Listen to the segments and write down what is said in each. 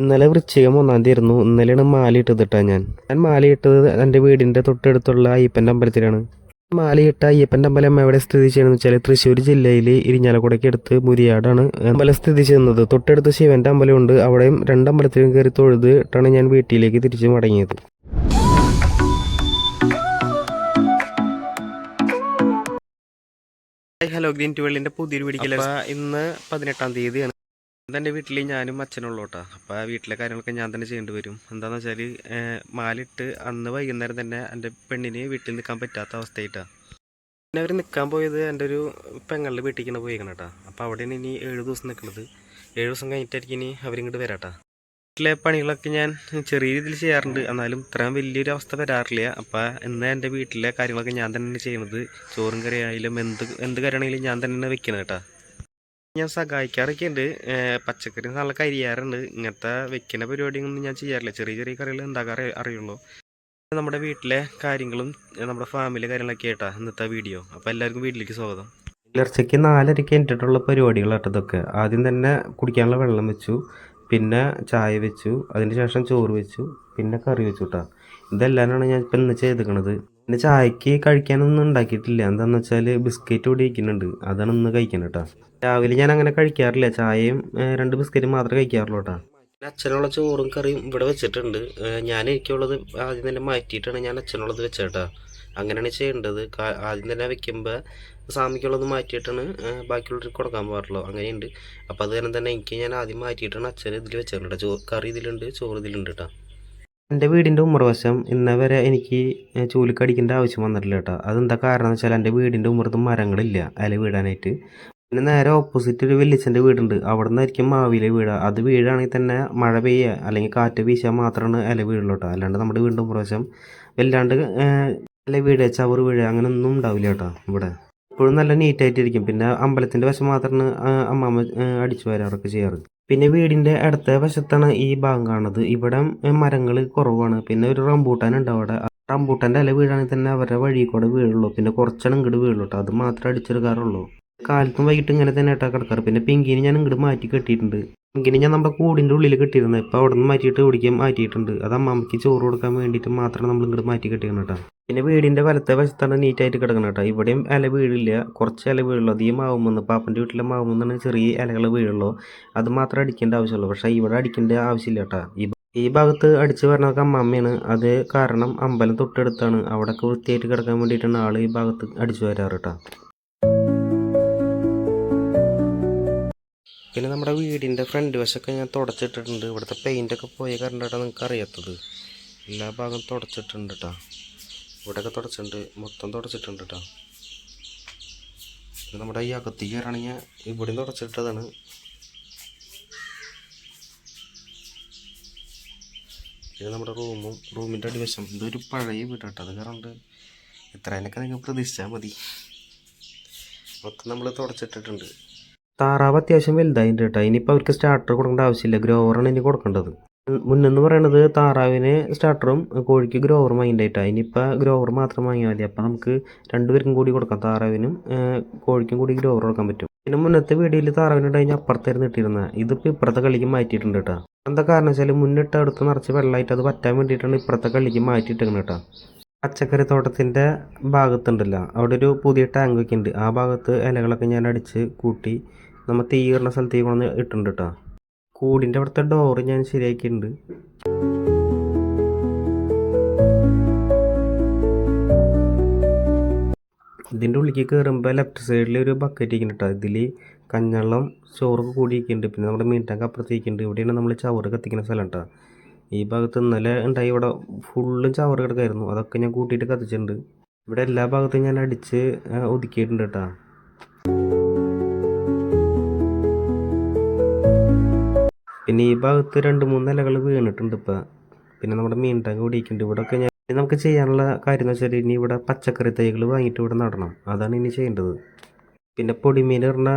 ഇന്നലെ വൃശ്ചികം ഒന്നാം തീയതി ആയിരുന്നു ഇന്നലെയാണ് മാല ഇതിട്ടാ ഞാൻ. ഞാൻ മാല ഇട്ടത് എന്റെ വീടിന്റെ തൊട്ടടുത്തുള്ള അയ്യപ്പന്റെ അമ്പലത്തിലാണ്. മാലയിട്ട അയ്യപ്പന്റെ അമ്പലം എവിടെ സ്ഥിതി ചെയ്യണമെന്ന് വെച്ചാൽ തൃശ്ശൂർ ജില്ലയിൽ ഇരിഞ്ഞാലക്കുടയ്ക്ക് അടുത്ത് മുരിയാടാണ് അമ്പലം സ്ഥിതി ചെയ്യുന്നത്. തൊട്ടടുത്ത് ശിവന്റെ അമ്പലമുണ്ട്. അവിടെയും രണ്ടമ്പലത്തിലും കയറി തൊഴുത് ഇട്ടാണ് ഞാൻ വീട്ടിലേക്ക് തിരിച്ചു മടങ്ങിയത്. ഹലോ ഗ്രീൻ ട്വൽവിന്റെ പുതിയൊരു വീടിക്കല ഇന്ന് പതിനെട്ടാം തീയതിയാണ്. എന്റെ വീട്ടിൽ ഞാനും അച്ഛനുള്ളൂ കേട്ടോ അപ്പോൾ ആ വീട്ടിലെ കാര്യങ്ങളൊക്കെ ഞാൻ തന്നെ ചെയ്യേണ്ടി വരും. എന്താണെന്ന് വെച്ചാൽ മാലിട്ട് അന്ന് വൈകുന്നേരം തന്നെ എന്റെ പെണ്ണിന് വീട്ടിൽ നിൽക്കാൻ പറ്റാത്ത അവസ്ഥയായിട്ടാണ് പിന്നെ അവർ നിൽക്കാൻ പോയത് എന്റെ ഒരു പെങ്ങളുടെ വീട്ടിലേക്കാണ് പോയിരിക്കണം കേട്ടോ അപ്പോൾ അവിടെയാണ് ഇനി ഏഴ് ദിവസം നിൽക്കുന്നത് ഏഴ് ദിവസം കഴിഞ്ഞിട്ടായിരിക്കും ഇനി അവരിങ്ങോട്ട് വരാട്ടാ. വീട്ടിലെ പണികളൊക്കെ ഞാൻ ചെറിയ രീതിയിൽ ചെയ്യാറുണ്ട്. എന്നാലും ഇത്രയും വലിയൊരു അവസ്ഥ വരാറില്ല. അപ്പോൾ ഇന്ന് എന്റെ വീട്ടിലെ കാര്യങ്ങളൊക്കെ ഞാൻ തന്നെയാണ് ചെയ്യുന്നത് ചോറും കറിയായാലും എന്ത് എന്ത് കറിയാണെങ്കിലും ഞാൻ തന്നെയാണ് വെക്കുന്നത് കേട്ടോ ഞാൻ സഹായിക്കാറൊക്കെ ഉണ്ട് പച്ചക്കറി നല്ല കരിയാറുണ്ട്. ഇങ്ങനത്തെ വെക്കുന്ന പരിപാടിയൊന്നും ഞാൻ ചെയ്യാറില്ല. ചെറിയ ചെറിയ കറികൾ ഉണ്ടാക്കാറേ അറിയുള്ളൂ. നമ്മുടെ വീട്ടിലെ കാര്യങ്ങളും നമ്മുടെ ഫാമിലി കാര്യങ്ങളൊക്കെ ആയിട്ടാ ഇന്നത്തെ വീഡിയോ. അപ്പോൾ എല്ലാവർക്കും വീട്ടിലേക്ക് സ്വാഗതം. പുലർച്ചയ്ക്ക് നാലരയ്ക്ക് എന്നിട്ടുള്ള പരിപാടികളാട്ടോ ഇതൊക്കെ. ആദ്യം തന്നെ കുടിക്കാനുള്ള വെള്ളം വെച്ചു പിന്നെ ചായ വെച്ചു അതിന് ശേഷം ചോറ് വെച്ചു പിന്നെ കറി വെച്ചു കേട്ടോ ഇതെല്ലാമാണ് ഞാൻ ഇപ്പം ഇന്ന് ചെയ്തിക്കണത് പിന്നെ ചായക്ക് കഴിക്കാനൊന്നും ഉണ്ടാക്കിയിട്ടില്ല. എന്താണെന്ന് വെച്ചാൽ ബിസ്ക്കറ്റ് കൂടി ഇരിക്കുന്നുണ്ട്. അതാണ് ഇന്ന് കഴിക്കുന്നത് കേട്ടോ. രാവിലെ ഞാൻ അങ്ങനെ കഴിക്കാറില്ല. ചായയും രണ്ട് ബിസ്ക്കറ്റും മാത്രമേ കഴിക്കാറുള്ളൂ കേട്ടോ. അച്ഛനുള്ള ചോറും കറിയും ഇവിടെ വെച്ചിട്ടുണ്ട്. ഞാൻ എനിക്കുള്ളത് ആദ്യം തന്നെ മാറ്റിയിട്ടാണ് ഞാൻ അച്ഛനുള്ളത് വെച്ചേട്ടാ അങ്ങനെയാണ് ചെയ്യേണ്ടത്. ആദ്യം തന്നെ വെക്കുമ്പോൾ സ്വാമിക്കുള്ളത് മാറ്റിയിട്ടാണ് ബാക്കിയുള്ളവർക്ക് കൊടുക്കാൻ പാടുള്ളൂ. അങ്ങനെയുണ്ട്. അപ്പോൾ അത് കാരണം തന്നെ എനിക്ക് ഞാൻ ആദ്യം മാറ്റിയിട്ടാണ് അച്ഛൻ ഇതിൽ വെച്ചേട്ടോ ചോ കറി ഇതിലുണ്ട് ചോറ് ഇതിലുണ്ട് കേട്ടോ. എന്റെ വീടിന്റെ ഉമ്മറവശം ഇന്നേ വരെ എനിക്ക് ചൂലുക്കടിക്കേണ്ട ആവശ്യം വന്നിട്ടില്ല കേട്ടോ. അതെന്താ കാരണം എന്ന് വെച്ചാൽ എന്റെ വീടിന്റെ ഉമ്മറത്ത് മരങ്ങളില്ല അതിൽ വീടാനായിട്ട്. പിന്നെ നേരെ ഓപ്പോസിറ്റ് ഒരു വെല്ലിച്ചന്റെ വീടുണ്ട്. അവിടെ നിന്നായിരിക്കും മാവിലെ വീട്. അത് വീടാണെങ്കിൽ തന്നെ മഴ പെയ്യുക അല്ലെങ്കിൽ കാറ്റ് വീശാൻ മാത്രമാണ് ഇല വീടുള്ളൂ കേട്ടോ. അല്ലാണ്ട് നമ്മുടെ വീടിന്റെ ഉമ്മറവശം വല്ലാണ്ട് അല്ലെ ചവർ ചവറ് വീഴുക അങ്ങനെ ഒന്നും ഉണ്ടാവില്ല കേട്ടോ ഇവിടെ. എപ്പോഴും നല്ല നീറ്റായിട്ടിരിക്കും പിന്നെ അമ്പലത്തിന്റെ വശം മാത്രമാണ് അമ്മാമ്മ അടിച്ചു വരാറൊക്കെ ചെയ്യാറ്. പിന്നെ വീടിന്റെ അടുത്ത വശത്താണ് ഈ ഭാഗം കാണുന്നത്. ഇവിടെ മരങ്ങൾ കുറവാണ്. പിന്നെ ഒരു റംബൂട്ടാൻ ഉണ്ട് അവിടെ. റംബൂട്ടാന്റെ ഇല വീഴാണെങ്കിൽ തന്നെ അവരുടെ വഴി കൂടെ വീഴുള്ളൂ. പിന്നെ കുറച്ചാണ് ഇങ്ങോട്ട് വീഴുള്ളൂ അത് മാത്രമേ അടിച്ചെടുക്കാറുള്ളൂ കാലത്തും വൈകിട്ട് ഇങ്ങനെ തന്നെ ഇട്ടാൽ കിടക്കാറ്. പിന്നെ പിങ്കിനെ ഞാൻ ഇങ്ങോട്ട് മാറ്റി കെട്ടിയിട്ടുണ്ട്. പിങ്കിനെ ഞാൻ നമ്മുടെ കൂടിന്റെ ഉള്ളിൽ കെട്ടിയിരുന്നത് ഇപ്പോൾ അവിടെ നിന്ന് മാറ്റിയിട്ട് ഓടിക്കാൻ മാറ്റിയിട്ടുണ്ട്. അത് അമ്മമ്മയ്ക്ക് ചോറ് കൊടുക്കാൻ വേണ്ടിയിട്ട് മാത്രമാണ് നമ്മൾ ഇങ്ങോട്ട് മാറ്റി കെട്ടിയിരുന്നത് കേട്ടോ. പിന്നെ വീടിന്റെ വലത്തെ വശത്താണ് നീറ്റായിട്ട് കിടക്കുന്നത് കേട്ടോ. ഇവിടെയും ഇല വീഴില്ല. കുറച്ച് ഇല വീഴുള്ളൂ. അധികം മാവുമെന്ന് പാപ്പന്റെ വീട്ടിലെ മാവുമെന്നാണ് ചെറിയ ഇലകൾ വീഴുള്ളൂ. അത് മാത്രം അടിക്കേണ്ട ആവശ്യമുള്ളൂ. പക്ഷേ ഇവിടെ അടിക്കേണ്ട ആവശ്യമില്ല കേട്ടോ. ഈ ഭാഗത്ത് അടിച്ചു വരണതൊക്കെ അമ്മമ്മയാണ്. അത് കാരണം അമ്പലം തൊട്ടടുത്താണ്. അവിടെയൊക്കെ വൃത്തിയായിട്ട് കിടക്കാൻ വേണ്ടിയിട്ടാണ് ആൾ ഈ ഭാഗത്ത് അടിച്ചു വരാറ് കേട്ടോ. പിന്നെ നമ്മുടെ വീടിന്റെ ഫ്രണ്ട് വശമൊക്കെ ഞാൻ തുടച്ചിട്ടിട്ടുണ്ട്. ഇവിടുത്തെ പെയിന്റൊക്കെ പോയ കാരണമായിട്ടാണ് നിങ്ങൾക്ക് അറിയാത്തത്? എല്ലാ ഭാഗം തുടച്ചിട്ടുണ്ട് കേട്ടോ ഇവിടെയൊക്കെ തുടച്ചിട്ടുണ്ട്. മൊത്തം തുടച്ചിട്ടുണ്ട് കേട്ടോ നമ്മുടെ ഈ അകത്ത് കയറാണെങ്കിൽ ഇവിടെയും തുടച്ചിട്ടതാണ്. പിന്നെ നമ്മുടെ റൂമും റൂമിന്റെ അടിവശം. ഇതൊരു പഴയ വീടാട്ടോ അത് കയറുണ്ട് ഇത്രേനൊക്കെ നിങ്ങൾ പ്രതീക്ഷിച്ചാൽ മതി. മൊത്തം നമ്മൾ തുടച്ചിട്ടിട്ടുണ്ട്. താറാവ് അത്യാവശ്യം വലുതായിട്ട് കേട്ടോ. ഇനിയിപ്പോൾ അവർക്ക് സ്റ്റാർട്ടർ കൊടുക്കേണ്ട ആവശ്യമില്ല. ഗ്രോവറാണ് ഇനി കൊടുക്കേണ്ടത്. മുന്നെന്ന് പറയണത് താറാവിന് സ്റ്റാർട്ടറും കോഴിക്ക് ഗ്രോവറും വാങ്ങിയിട്ടാ ഇനിയിപ്പോൾ ഗ്രോവർ മാത്രം വാങ്ങിയാൽ മതി. അപ്പോൾ നമുക്ക് രണ്ടുപേർക്കും കൂടി കൊടുക്കാം. താറാവിനും കോഴിക്കും കൂടി ഗ്രോവർ കൊടുക്കാൻ പറ്റും. പിന്നെ മുന്നത്തെ വീഡിയോയിൽ താറാവിന് കഴിഞ്ഞാൽ അപ്പുറത്തായിരുന്നു ഇട്ടിരുന്നത് ഇതിപ്പോൾ ഇപ്പുറത്തെ കളിക്ക് മാറ്റിയിട്ടുണ്ട് കേട്ടോ. എന്താ കാരണം വെച്ചാൽ മുന്നിട്ട് അടുത്ത് നിറച്ച് വെള്ളമായിട്ട് അത് പറ്റാൻ വേണ്ടിയിട്ടാണ് ഇപ്പുറത്തെ കളിക്ക് മാറ്റിയിട്ടേക്കുന്നത് കേട്ടോ. പച്ചക്കറി തോട്ടത്തിന്റെ ഭാഗത്തുണ്ടല്ലോ. അവിടെ ഒരു പുതിയ ടാങ്ക് ഒക്കെ ഉണ്ട്. ആ ഭാഗത്ത് ഇലകളൊക്കെ ഞാൻ അടിച്ച് കൂട്ടി നമ്മൾ തീയിടുന്ന സ്ഥലത്തേക്ക് കൊണ്ടുവന്ന് ഇട്ടുണ്ട് കേട്ടോ കൂടിന്റെ അവിടുത്തെ ഡോറ് ഞാൻ ശരിയാക്കിയിട്ടുണ്ട്. ഇതിന്റെ ഉള്ളിലേക്ക് കയറുമ്പോൾ ലെഫ്റ്റ് സൈഡിൽ ഒരു ബക്കറ്റ് ഇരിക്കുന്നുണ്ട് കേട്ടോ ഇതിൽ കഞ്ഞള്ളം ചോറൊക്കെ കൂടിയിരിക്കുന്നുണ്ട്. പിന്നെ നമ്മുടെ മീൻ ടാങ്ക് അപ്പുറത്തേക്കുണ്ട്. ഇവിടെയാണ് നമ്മൾ ചവറ് കത്തിക്കുന്ന സ്ഥലം കേട്ടോ ഈ ഭാഗത്ത് ഇന്നലെ ഉണ്ടായി ഇവിടെ ഫുള്ളും ചവറ് കിടക്കായിരുന്നു. അതൊക്കെ ഞാൻ കൂട്ടിയിട്ട് കത്തിച്ചിട്ടുണ്ട്. ഇവിടെ എല്ലാ ഭാഗത്തും ഞാൻ അടിച്ച് ഒതുക്കിയിട്ടുണ്ട് കേട്ടോ പിന്നെ ഈ ഭാഗത്ത് രണ്ട് മൂന്ന് ഇലകൾ വീണിട്ടുണ്ട് ഇപ്പോൾ പിന്നെ നമ്മുടെ മീൻ ടാങ്ക് കൂടിയിട്ടുണ്ട് ഇവിടെയൊക്കെ ഞാൻ നമുക്ക് ചെയ്യാനുള്ള കാര്യം എന്ന് വെച്ചാൽ ഇനി ഇവിടെ പച്ചക്കറി തൈകൾ വാങ്ങിയിട്ട് ഇവിടെ നടണം. അതാണ് ഇനി ചെയ്യേണ്ടത്. പിന്നെ പൊടിമീൻ ഇടുന്ന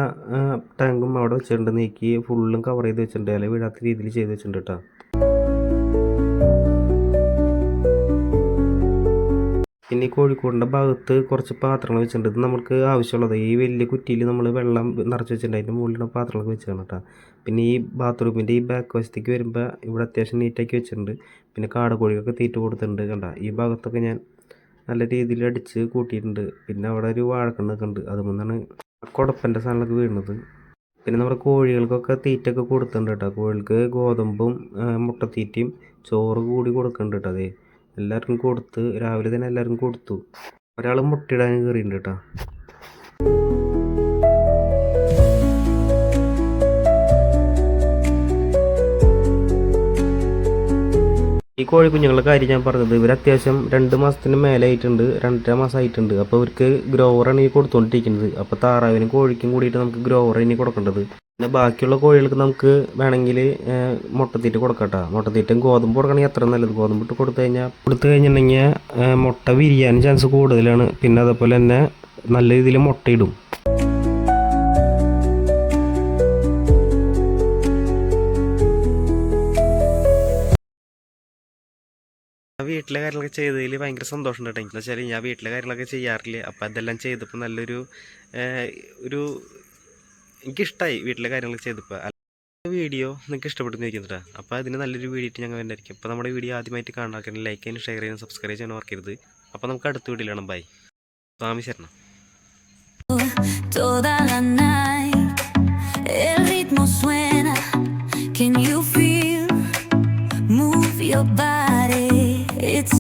ടാങ്കും അവിടെ വെച്ചിട്ടുണ്ട്. നീക്കി ഫുള്ളും കവർ ചെയ്ത് വെച്ചിട്ടുണ്ട്. അല്ലെങ്കിൽ വീഴാത്ത രീതിയിൽ ചെയ്ത് വെച്ചിട്ടുണ്ട് കേട്ടോ. പിന്നെ ഈ കോഴിക്കോടിന്റെ ഭാഗത്ത് കുറച്ച് പാത്രങ്ങൾ വെച്ചിട്ടുണ്ട്. ഇത് നമുക്ക് ആവശ്യമുള്ളത്. ഈ വലിയ കുറ്റിയിൽ നമ്മൾ വെള്ളം നിറച്ച് വെച്ചിട്ടുണ്ട്. അതിന്റെ മുകളിലുള്ള പാത്രങ്ങളൊക്കെ വെച്ചാണ് കേട്ടോ. പിന്നെ ഈ ബാത്റൂമിന്റെ ഈ ബാക്ക് വശത്തേക്ക് വരുമ്പോൾ ഇവിടെ അത്യാവശ്യം നീറ്റാക്കി വെച്ചിട്ടുണ്ട്. പിന്നെ കാടക്കോഴികൾക്ക് തീറ്റ കൊടുത്തിട്ടുണ്ട് കണ്ട. ഈ ഭാഗത്തൊക്കെ ഞാൻ നല്ല രീതിയിൽ അടിച്ച് കൂട്ടിയിട്ടുണ്ട്. പിന്നെ അവിടെ ഒരു വാഴക്കണ്ണൊക്കെ ഉണ്ട്. അതുകൊണ്ടാണ് കുടപ്പന്റെ സാധനങ്ങളൊക്കെ വീഴുന്നത്. പിന്നെ നമ്മുടെ കോഴികൾക്കൊക്കെ തീറ്റൊക്കെ കൊടുത്തിട്ടുണ്ട് കേട്ടോ. കോഴികൾക്ക് ഗോതമ്പും മുട്ടത്തീറ്റയും ചോറ് കൂടി കൊടുക്കുന്നുണ്ട് കേട്ടോ. അതേ എല്ലാവർക്കും കൊടുത്ത് രാവിലെ തന്നെ എല്ലാവർക്കും കൊടുത്തു. ഒരാൾ മുട്ടയിടാൻ കയറിയിട്ടുണ്ട് കേട്ടോ. ഈ കോഴി കുഞ്ഞുങ്ങളുടെ കാര്യം ഞാൻ പറഞ്ഞത് ഇവർ അത്യാവശ്യം രണ്ട് മാസത്തിന് മേലെ ആയിട്ടുണ്ട് രണ്ടര മാസം ആയിട്ടുണ്ട്. അപ്പോൾ ഇവർക്ക് ഗ്രോവറാണ് ഈ കൊടുത്തുകൊണ്ടിരിക്കുന്നത് അപ്പോൾ താറാവിനും കോഴിക്കും കൂടിയിട്ട് നമുക്ക് ഗ്രോവർ ഇനി കൊടുക്കേണ്ടത്. പിന്നെ ബാക്കിയുള്ള കോഴികൾക്ക് നമുക്ക് വേണമെങ്കിൽ മുട്ടത്തീറ്റ കൊടുക്കട്ടെ. മുട്ടത്തീറ്റും ഗോതമ്പ് കൊടുക്കണമെങ്കിൽ അത്ര നല്ലത്. ഗോതമ്പ് ഇട്ട് കൊടുത്തു കഴിഞ്ഞാൽ കൊടുത്തു കഴിഞ്ഞിട്ടുണ്ടെങ്കിൽ മുട്ട വിരിയാനും ചാൻസ് കൂടുതലാണ്. പിന്നെ അതേപോലെ തന്നെ നല്ല രീതിയിൽ മുട്ടയിടും. വീട്ടിലെ കാര്യങ്ങളൊക്കെ ചെയ്തതിൽ ഭയങ്കര സന്തോഷം കേട്ടോ. എനിക്ക് വെച്ചാൽ ഞാൻ വീട്ടിലെ കാര്യങ്ങളൊക്കെ ചെയ്യാറില്ല? അപ്പം അതെല്ലാം ചെയ്തപ്പോൾ നല്ലൊരു ഒരു എനിക്കിഷ്ടമായി വീട്ടിലെ കാര്യങ്ങളൊക്കെ ചെയ്തപ്പോൾ വീഡിയോ നിങ്ങൾക്ക് ഇരിക്കുന്നുട്ടാ അപ്പോൾ അതിന് നല്ലൊരു വീഡിയോ ഞങ്ങൾ വരുന്നതായിരിക്കും. അപ്പോൾ നമ്മുടെ വീഡിയോ ആദ്യമായിട്ട് കാണാൻ ലൈക്ക് ചെയ്യാനും ഷെയർ ചെയ്യാനും സബ്സ്ക്രൈബ് ചെയ്യാനും ഓർക്കരുത് അപ്പോൾ നമുക്ക് അടുത്ത വീഡിയോ കാണാം. ബൈ സ്വാമി ശരണം. Your body.